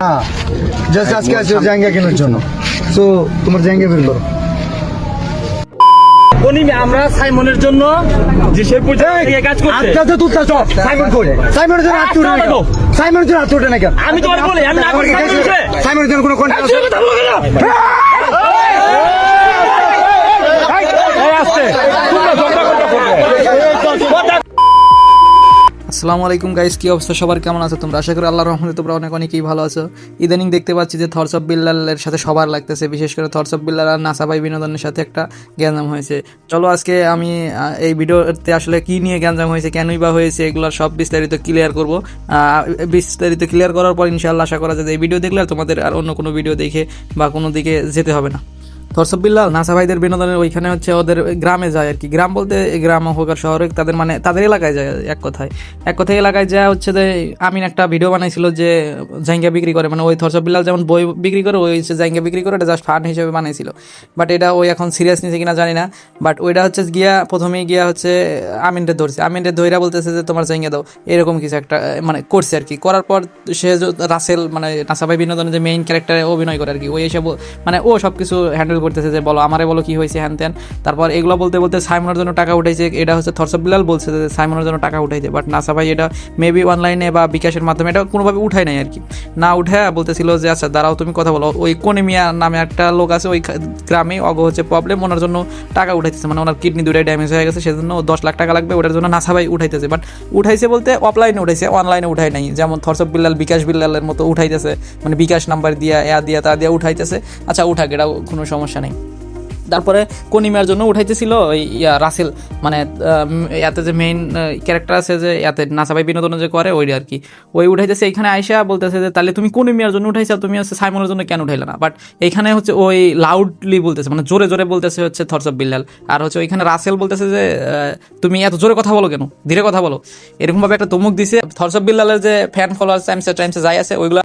হ্যাঁ জাস্ট আজকে আছে জায়গা কেনার জন্য। তোমার জায়গা বের করো। আমরা সাইমনের জন্য যে সে কাজ করছে। আচ্ছা তুই সাইমন সাইমনের জন্য হাত উঠে না সাইমনের জন্য হাত উঠে না কেন? আমি তোমার বলি আমি না করি সাইমনের জন্য কোনো আছে এই আসতে তোমরা ঝগড়া করতে করবে আসসালামু আলাইকুম গাইস কি অবস্থা? সবার কেমন আছো তোমরা? আশা করি আল্লাহর রহমতে তোমরা অনেক অনেকেই ভালো আছো। ইদানিং দেখতে পাচ্ছি যে থর্স অফ বিল্লালের সাথে সবার লাগতেছে। বিশেষ করে থরস অফ বিল্লাল আর নাসাবাই বিনোদনের সাথে একটা গ্যাঞ্জাম হয়েছে। চলো আজকে আমি এই ভিডিওতে আসলে কি নিয়ে গ্যাঞ্জাম হয়েছে, কেনই বা হয়েছে এগুলোর সব বিস্তারিত ক্লিয়ার করব। বিস্তারিত ক্লিয়ার করার পর ইনশাআল্লাহ আশা করা যায় যে এই ভিডিও দেখলে আর তোমাদের আর অন্য কোনো ভিডিও দেখে বা কোনো দিকে যেতে হবে না। থরসব বিল্লাল, নাসা ভাইদের বিনোদনের ওইখানে হচ্ছে ওদের গ্রামে যায় আর কি। গ্রাম বলতে গ্রাম, হোক আর শহরে, তাদের মানে তাদের এলাকায় যায় এক কথায়। এক কথায় এলাকায় যা হচ্ছে যে, আমিন একটা ভিডিও বানাইছিল যে, জাইঙ্গা বিক্রি করে। মানে ওই থরসব বিল্লাল যেমন বই বিক্রি করে, ওই হচ্ছে জাইঙ্গা বিক্রি করে এটা জাস্ট ফান হিসেবে বানাইছিল। বাট এটা ওই এখন সিরিয়াস নিছে কিনা জানি না। বাট ওইটা হচ্ছে গিয়া, প্রথমেই গিয়া হচ্ছে আমিনরে ধরছে। আমিনরে ধইরা বলতেছে যে, তোমার জাইঙ্গা দাও। এরকম কিছু একটা মানে করছে আর কি। করার পর সে রাসেল মানে নাসাবাই বিনোদনের যে মেইন ক্যারেক্টারে অভিনয় করে আর কি। ওই এসে মানে ও সব কিছু হ্যান্ডেল করতেছে যে, বলো, আমারে বলো কি হয়েছে হ্যান ত্যান? তারপর এগুলো বলতে বলতে সাইমনের জন্য টাকা উঠাইছে। এটা হচ্ছে থরসব বিলাল বলছে যে, সাইমনের জন্য টাকা উঠাইছে। বাট নাসা ভাই এটা মেবি অনলাইনে বা বিকাশের মাধ্যমে এটা কোনোভাবে উঠায় নাই আর কি না উঠে বলতেছিল যে আচ্ছা দাঁড়াও, তুমি কথা বলো। ওই কোনে মিয়া নামে একটা লোক আছে, ওই গ্রামে অগ হচ্ছে প্রবলেম ওনার জন্য টাকা উঠাইতেছে। মানে ওনার কিডনি দুটাই ড্যামেজ হয়ে গেছে, সেজন্য দশ লাখ টাকা লাগবে, ওটার জন্য নাসা ভাই উঠাইতেছে। বাট উঠাইছে বলতে অফলাইনে উঠাইছে অনলাইনে উঠাই নাই। যেমন থরসব বিল্লাল বিকাশ বিল্লালের মতো উঠাইতেছে। মানে বিকাশ নাম্বার দিয়া, এয়া দিয়া, তা দিয়া উঠাইতেছে। আচ্ছা উঠাক এটা কোনো সমস্যা নেই। তারপরে কনিমার জন্য উঠাইতেছিল ওই ইয়া রাসেল মানে ইয়াতে যে মেইন ক্যারেক্টার আছে যে, ইয়াতে নাসাবাই বিনোদন যে করে ওইটা আর কি। ওই উঠাইতেছে, এখানে আইসা বলতেছে যে, তাহলে তুমি কনিমিয়ার জন্য উঠাইছা তুমি হচ্ছে সাইমনের জন্য কেন উঠাইলে না? বাট এখানে হচ্ছে ওই লাউডলি বলতেছে মানে জোরে জোরে বলতেছে হচ্ছে থরসব বিল্লাল। আর হচ্ছে ওইখানে রাসেল বলতেছে যে তুমি এত জোরে কথা বলো কেন? ধীরে কথা বলো। এরকমভাবে একটা তমুক দিছে। থরসব বিল্লালের যে ফ্যান ফলোয়ার টাইমসে টাইমসে যাই আছে, ওইগুলো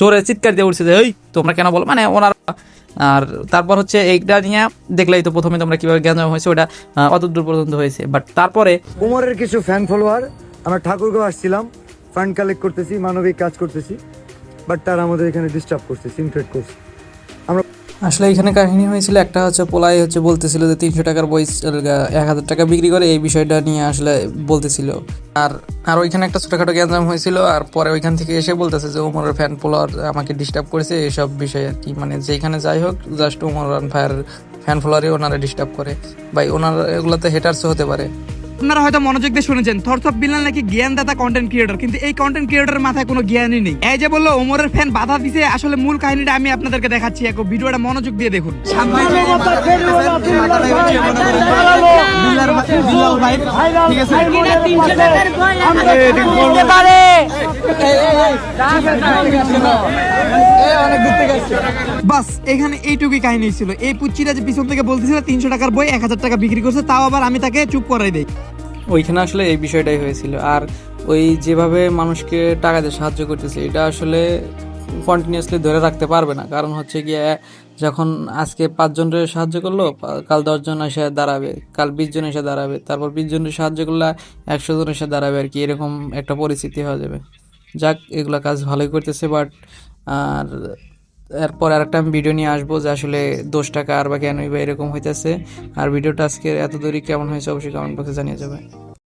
জোরে চিৎকার দিয়ে উঠছে যে, এই, তোমরা কেন বলো? মানে ওনার আর তারপর হচ্ছে এইটা নিয়ে দেখলেই তো প্রথমে তোমরা কীভাবে জ্ঞান হয়েছে, ওটা অত দূর পর্যন্ত হয়েছে। বাট তারপরে উমরের কিছু ফ্যান ফলোয়ার আমরা ঠাকুরগাঁও আসছিলাম ফান্ড কালেক্ট করতেছি, মানবিক কাজ করতেছি বাট তারা আমাদের এখানে ডিস্টার্ব করছে সিনক্রেট করছে। আসলে এখানে কাহিনী হয়েছিল, একটা হচ্ছে পোলাই হচ্ছে বলতেছিল যে তিনশো টাকার বই এক হাজার টাকা বিক্রি করে এই বিষয়টা নিয়ে আসলে বলতেছিল। আর আর ওইখানে একটা ছোটখাটো গ্যাঞ্জাম হয়েছিল, আর পরে ওইখান থেকে এসে বলতেছে যে ওমরের ফ্যান ফলোয়ার আমাকে ডিস্টার্ব করেছে এইসব বিষয়ে আর কি। মানে যেখানে যাই হোক জাস্ট ওমর ভাইয়ের ফ্যান ফলোয়ারই ওনারা ডিস্টার্ব করে। ভাই, ওনারা এগুলোতে হেটার্সও হতে পারে। আপনারা হয়তো মনোযোগ দিয়ে শুনেছেন থরথপ বিল্লাল নাকি জ্ঞানদাতা কন্টেন্ট ক্রিয়েটর কিন্তু এই কন্টেন্ট ক্রিয়েটরের মাথায় কোনো জ্ঞানই নেই এই যে বলল ওমরের ফ্যান বাধা দিছে আসলে মূল কাহিনীটা আমি আপনাদেরকে দেখাচ্ছি এক ভিডিওটা মনোযোগ দিয়ে দেখুন বাস এখানে এইটুকুই কাহিনী ছিল এই পুচ্ছিটা যে পিছন থেকে বলতেছিল তিনশো টাকার বই এক হাজার টাকা বিক্রি করছে তাও আবার আমি তাকে চুপ করাই দেই ওইখানে আসলে এই বিষয়টাই হয়েছিল। আর ওই যেভাবে মানুষকে টাকা দিয়ে সাহায্য করতেছে, এটা আসলে কন্টিনিউয়াসলি ধরে রাখতে পারবে না। কারণ হচ্ছে গিয়ে, যখন আজকে পাঁচজনের সাহায্য করল, কাল দশজন এসে দাঁড়াবে, কাল বিশ জন এসে দাঁড়াবে, তারপর বিশ জনের সাহায্য করলে একশো জন এসে দাঁড়াবে আর কি, এরকম একটা পরিস্থিতি হয়ে যাবে। যাক, এগুলা কাজ ভালোই করতেছে বাট আর এরপর আরেকটা আমি ভিডিও নিয়ে আসব যে আসলে দোষ টাকা আর বা কেনই বা এরকম হইতেছে। আর ভিডিওটা আজকে এত দূরই কেমন হয়েছে অবশ্যই কমেন্ট বক্সে জানিয়ে যাবে।